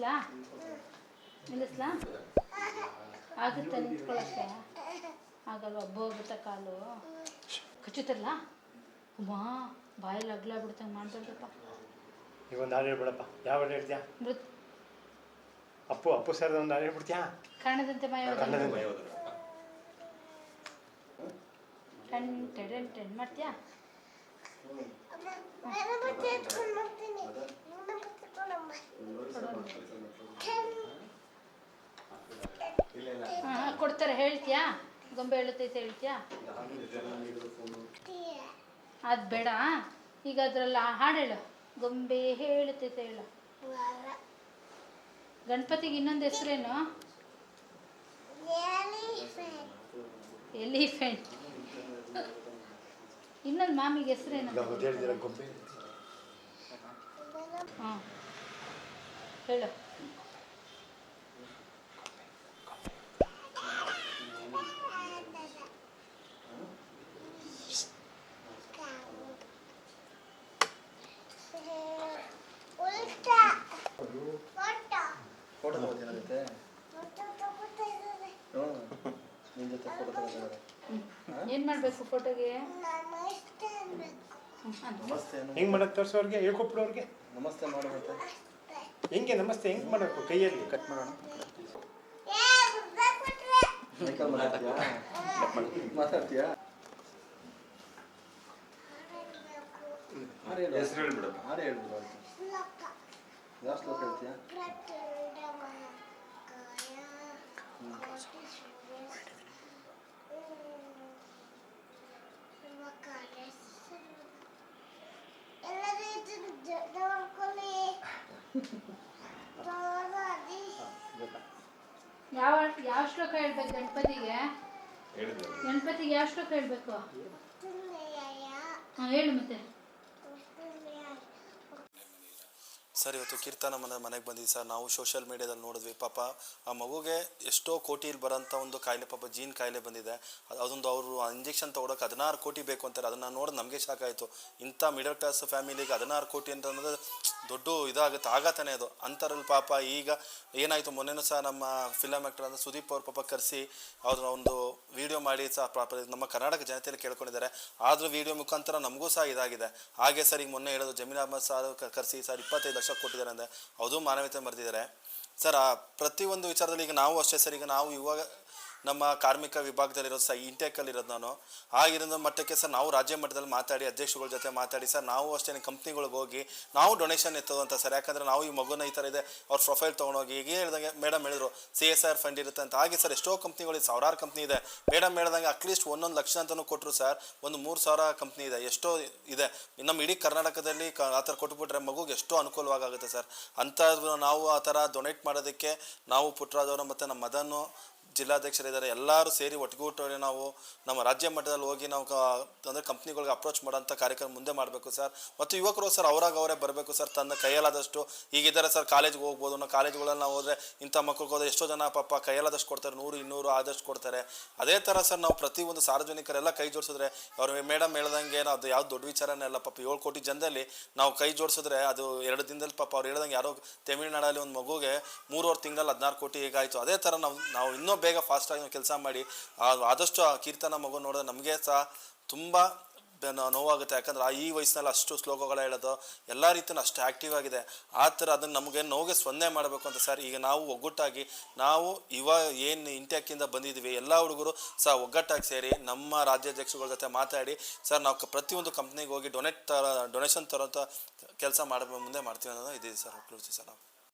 ನಿಲ್ಲಿಸ್ಲಾ? ನಿಲ್ಲಿಸ್ಲಾ? ಆಗುತ್ತೆ ನಿಂತ್ಕೊಳ್ಳೋಕ್ಕೆ. ಆಗಲ್ವಾ? ಬೋಗುತ್ತ ಕಾಲು. ಕಚ್ಚುತ್ತಲ್ಲ ಅಮ್ಮ ಬಾಯಲ್ಲಿ ಅಗ್ಲ ಬಿಡ್ತಂಗೆ ಈಗ ಒಂದು ಹಾಡು ಹೇಳ್ಬಿಡಪ್ಪ. ಯಾವ ಹಾಡು ಹೇಳ್ತೀಯಾ? ಮೃತ್ ಅಪ್ಪು ಅಪ್ಪು ಸರ್ದ ಒಂದು ಹಾಡು ಹೇಳ್ಬಿಡ್ತೀಯಾ? ಕಾಣದಂತೆ ಮಾಯ ಕನ್ನಡದಲ್ಲಿ ಟೆನ್ ಟೆನ್ ಟೆನ್ ಮಾಡ್ತೀಯಾ? ಕೊಡ್ತಾರೆ ಹೇಳ್ತೀಯಾ? ಗೊಂಬೆ ಹೇಳುತ್ತೈತೆ ಹೇಳ್ತೀಯಾ? ಅದು ಬೇಡ. ಈಗ ಅದ್ರಲ್ಲಿ ಹಾಡು ಹೇಳು. ಗೊಂಬೆ ಹೇಳುತ್ತೈತೆ ಹೇಳು. ಗಣಪತಿಗೆ ಇನ್ನೊಂದು ಹೆಸರೇನು? ಎಲಿಫೆಂಟ್ ಮಾಮಿಗೆ ಹೆಸರೇನು ಗೊಂಬೆ ಹಾಂ. ಹೇಳು. ಫೋಟೋ ನಿನ್ನ ಜೊತೆ ಫೋಟೋ ಏನು ಮಾಡಬೇಕು ಫೋಟೋಗೆ ನಮಸ್ತೆ ಹೆಂಗೆ ಮಾಡಕ್ಕೆ ತೋರಿಸು ಅವ್ರಿಗೆ? ಹೇಳ್ಕೊಟ್ಬಿಡು ಅವ್ರಿಗೆ. ನಮಸ್ತೆ ಮಾಡು ಹೆಂಗೆ ನಮಸ್ತೆ? ಹೆಂಗೆ ಮಾಡಬೇಕು? ಕೈಯಲ್ಲಿ ಕಟ್ ಮಾಡೋಣ. ಮೈಕಲ್ ಮಾತಾಡ್ತೀಯಾ? ಮಾತಾಡ್ತೀಯಾ? ಹಾಡು ಹೇಳು. ಹೆಸ್ರು ಹೇಳ್ಬಿಡು. ಶ್ಲೋಕ ಹೇಳ್ತೀಯಾ ಯಾವ ಯಾವ ಶ್ಲೋಕ ಹೇಳ್ಬೇಕು ಗಣಪತಿಗೆ? ಗಣಪತಿಗೆ ಯಾವ ಶ್ಲೋಕ ಹೇಳ್ಬೇಕು? ಹಾಂ ಹೇಳು ಮತ್ತೆ. ಸರ್, ಇವತ್ತು ಕೀರ್ತನ ಮನೆ ಮನೆಗೆ ಬಂದಿದ್ದು ಸರ್. ನಾವು ಸೋಷಿಯಲ್ ಮೀಡಿಯಾದಲ್ಲಿ ನೋಡಿದ್ವಿ. ಪಾಪ ಆ ಮಗುಗೆ ಎಷ್ಟೋ ಕೋಟಿಯಲ್ಲಿ ಬರೋಂಥ ಒಂದು ಕಾಯಿಲೆ, ಪಾಪ ಜೀನ್ ಕಾಯಿಲೆ ಬಂದಿದೆ. ಅದು ಅದೊಂದು ಅವರು ಇಂಜೆಕ್ಷನ್ ತೊಗೊಳಕ್ಕೆ ಹದಿನಾರು ಕೋಟಿ ಬೇಕು ಅಂತಾರೆ. ಅದನ್ನು ನೋಡಿ ನಮಗೆ ಶಾಕ್ ಆಯಿತು. ಇಂಥ ಮಿಡಲ್ ಕ್ಲಾಸ್ ಫ್ಯಾಮಿಲಿಗೆ ಹದಿನಾರು ಕೋಟಿ ಅಂತ ಅನ್ನೋದು ದೊಡ್ಡ ಇದಾಗುತ್ತೆ. ಆಗತ್ತಾನೆ ಅದು. ಅಂಥರಲ್ಲಿ ಪಾಪ ಈಗ ಏನಾಯಿತು? ಮೊನ್ನೆನೂ ಸಹ ನಮ್ಮ ಫಿಲಮ್ ಆ್ಯಕ್ಟರ್ ಅಂದರೆ ಸುದೀಪ್ ಅವ್ರ ಪಾಪ ಕರೆಸಿ ಅವ್ರನ್ನ ಒಂದು ವಿಡಿಯೋ ಮಾಡಿ ಸಹ ನಮ್ಮ ಕರ್ನಾಟಕ ಜನತೆಯಲ್ಲಿ ಕೇಳ್ಕೊಂಡಿದ್ದಾರೆ. ಆದರೂ ವಿಡಿಯೋ ಮುಖಾಂತರ ನಮಗೂ ಸಹ ಇದಾಗಿದೆ. ಹಾಗೆ ಸರ್, ಈಗ ಮೊನ್ನೆ ಹೇಳೋದು ಜಮೀನ್ ಅಹಮದ್ ಸರ್ ಕರೆಸಿ ಸರ್, ಇಪ್ಪತ್ತೈದು ಲಕ್ಷ ಕೊಟ್ಟಿದ್ದಾರೆ ಅಂದರೆ ಅದು ಮಾನವೀಯತೆ ಮರೆತಿದ್ದಾರೆ. ಸರ್ ಪ್ರತಿಯೊಂದು ವಿಚಾರದಲ್ಲಿ ಈಗ ನಾವು ಅಷ್ಟೇ ಸರ್, ಈಗ ನಾವು ಇವಾಗ ನಮ್ಮ ಕಾರ್ಮಿಕ ವಿಭಾಗದಲ್ಲಿರೋದು ಸರ್ ಇಂಟೆಕಲ್ಲಿ ಇರೋದು ನಾನು. ಆಗಿರೋ ಮಟ್ಟಕ್ಕೆ ಸರ್ ನಾವು ರಾಜ್ಯ ಮಟ್ಟದಲ್ಲಿ ಮಾತಾಡಿ ಅಧ್ಯಕ್ಷಗಳ ಜೊತೆ ಮಾತಾಡಿ ಸರ್, ನಾವು ಅಷ್ಟೇ ಕಂಪ್ನಿಗಳಿಗೆ ಹೋಗಿ ನಾವು ಡೊನೇಷನ್ ಅಂತ ಸರ್. ಯಾಕಂದರೆ ನಾವು ಈ ಮಗುನ ಈ ಥರ ಇದೆ, ಅವ್ರ ಪ್ರೊಫೈಲ್ ತೊಗೊಂಡೋಗಿ ಈಗ ಹೇಳ್ದಂಗೆ ಮೇಡಮ್ ಹೇಳಿದ್ರು ಸಿ ಎಸ್ ಆರ್ ಫಂಡ್ ಇರುತ್ತೆ ಅಂತ. ಹಾಗೆ ಸರ್ ಎಷ್ಟೋ ಕಂಪ್ನಿಗಳು ಸಾವಿರಾರು ಕಂಪ್ನಿ ಇದೆ. ಮೇಡಮ್ ಹೇಳ್ದಂಗೆ ಅಟ್ಲೀಸ್ಟ್ ಒಂದೊಂದು ಲಕ್ಷ ಅಂತಲೂ ಕೊಟ್ಟರು ಸರ್. ಒಂದು ಮೂರು ಸಾವಿರ ಕಂಪ್ನಿ ಇದೆ, ಎಷ್ಟೋ ಇದೆ. ನಮ್ಮ ಇಡೀ ಕರ್ನಾಟಕದಲ್ಲಿ ಆ ಥರ ಕೊಟ್ಬಿಟ್ರೆ ಮಗುಗೆ ಎಷ್ಟೋ ಅನುಕೂಲವಾಗುತ್ತೆ ಸರ್. ಅಂಥದ್ದು ನಾವು ಆ ಥರ ಡೊನೇಟ್ ಮಾಡೋದಕ್ಕೆ ನಾವು ಪುಟ್ಟರಾಜವರು ಮತ್ತು ನಮ್ಮ ಮದನ್ನು ಜಿಲ್ಲಾಧ್ಯಕ್ಷರಿದ್ದಾರೆ, ಎಲ್ಲರೂ ಸೇರಿ ಒಟ್ಟುಗೂಡಿ ನಾವು ನಮ್ಮ ರಾಜ್ಯ ಮಟ್ಟದಲ್ಲಿ ಹೋಗಿ ನಾವು ಅಂದರೆ ಕಂಪ್ನಿಗಳಿಗೆ ಅಪ್ರೋಚ್ ಮಾಡೋಂಥ ಕಾರ್ಯಕ್ರಮ ಮುಂದೆ ಮಾಡಬೇಕು ಸರ್. ಮತ್ತು ಯುವಕರು ಸರ್ ಅವರಾಗ ಅವರೇ ಬರಬೇಕು ಸರ್, ತನ್ನ ಕೈಯಲ್ಲಾದಷ್ಟು ಈಗಿದ್ದಾರೆ ಸರ್, ಕಾಲೇಜ್ಗೆ ಹೋಗ್ಬೋದು. ನಾವು ಕಾಲೇಜ್ಗಳಲ್ಲಿ ನಾವು ಹೋದರೆ ಇಂಥ ಮಕ್ಕಳಿಗೆ ಹೋದ್ರೆ ಎಷ್ಟೋ ಜನ ಪಾಪ ಕೈಯಲ್ಲಾದಷ್ಟು ಕೊಡ್ತಾರೆ, ನೂರು, ಇನ್ನೂರು ಆದಷ್ಟು ಕೊಡ್ತಾರೆ. ಅದೇ ಥರ ಸರ್ ನಾವು ಪ್ರತಿಯೊಂದು ಸಾರ್ವಜನಿಕರೆಲ್ಲ ಕೈ ಜೋಡಿಸಿದ್ರೆ, ಅವರು ಮೇಡಮ್ ಹೇಳ್ದಂಗೆ ಅದು ಯಾವ್ದು ದೊಡ್ಡ ವಿಚಾರನೇ ಇಲ್ಲ ಪಾಪ ಏಳು ಕೋಟಿ ಜನದಲ್ಲಿ ನಾವು ಕೈ ಜೋಡಿಸಿದ್ರೆ ಅದು ಎರಡು ದಿನದಲ್ಲಿ ಪಾಪ ಅವ್ರು ಹೇಳ್ದಂಗೆ ಯಾರೋ ತಮಿಳುನಾಡಲ್ಲಿ ಒಂದು ಮಗುಗೆ ಮೂರುವರೆ ತಿಂಗಳಲ್ಲಿ ಹದಿನಾರು ಕೋಟಿ ಹೇಗಾಯಿತು. ಅದೇ ಥರ ನಾವು ನಾವು ಇನ್ನೂ ಬೇಗ ಫಾಸ್ಟಾಗಿ ನಾವು ಕೆಲಸ ಮಾಡಿ ಆದಷ್ಟು ಆ ಕೀರ್ತನ ಮಗು ನೋಡಿದ್ರೆ ನಮಗೆ ಸಹ ತುಂಬ ನೋವಾಗುತ್ತೆ. ಯಾಕಂದ್ರೆ ಆ ಈ ವಯಸ್ಸಿನಲ್ಲಿ ಅಷ್ಟು ಶ್ಲೋಕಗಳ ಹೇಳೋದು ಎಲ್ಲ ರೀತಿಯೂ ಅಷ್ಟು ಆ್ಯಕ್ಟಿವ್ ಆಗಿದೆ. ಆ ಥರ ಅದನ್ನು ನಮಗೆ ನೋವಿಗೆ ಸ್ಪಂದನೆ ಮಾಡಬೇಕು ಅಂತ ಸರ್. ಈಗ ನಾವು ಒಗ್ಗಟ್ಟಾಗಿ, ನಾವು ಇವ ಏನು ಇಂಟ್ಯಾಕಿಂದ ಬಂದಿದ್ದೀವಿ, ಎಲ್ಲ ಹುಡುಗರು ಸಹ ಒಗ್ಗಟ್ಟಾಗಿ ಸೇರಿ ನಮ್ಮ ರಾಜ್ಯಾಧ್ಯಕ್ಷಗಳ ಜೊತೆ ಮಾತಾಡಿ, ಸರ್ ನಾವು ಪ್ರತಿಯೊಂದು ಕಂಪ್ನಿಗೆ ಹೋಗಿ ಡೊನೇಟ್ ತರ ಡೊನೇಷನ್ ತರೋಂಥ ಕೆಲಸ ಮಾಡಬೇಕು ಮುಂದೆ ಮಾಡ್ತೀವಿ ಅನ್ನೋದು ಇದೆ ಸರ್. ಒಕ್ಕಲೂರ್ತಿ ಸರ್ ನಾವು.